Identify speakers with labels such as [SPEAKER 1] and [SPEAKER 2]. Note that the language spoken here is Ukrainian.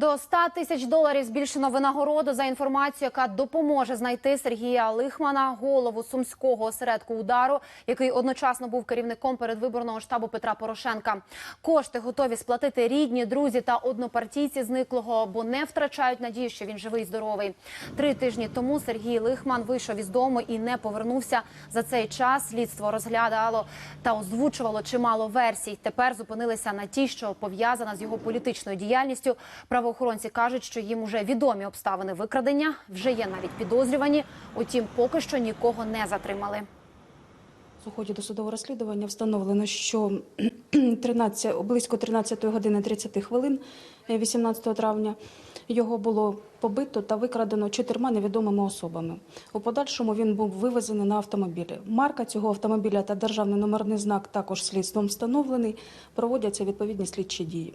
[SPEAKER 1] До 100 тисяч доларів збільшено винагороду за інформацію, яка допоможе знайти Сергія Лихмана, голову сумського осередку удару, який одночасно був керівником передвиборного штабу Петра Порошенка. Кошти готові сплатити рідні, друзі та однопартійці зниклого, бо не втрачають надію, що він живий і здоровий. Три тижні тому Сергій Лихман вийшов із дому і не повернувся. За цей час слідство розглядало та озвучувало чимало версій. Тепер зупинилися на тій, що пов'язана з його політичною діяльністю. Правоохоронці кажуть, що їм уже відомі обставини викрадення, вже є навіть підозрювані. Утім, поки що нікого не затримали.
[SPEAKER 2] У ході досудового розслідування встановлено, що 13, близько 13 години 30 хвилин е, 18 травня його було побито та викрадено чотирма невідомими особами. У подальшому він був вивезений на автомобілі. Марка цього автомобіля та державний номерний знак також слідством встановлений. Проводяться відповідні слідчі дії.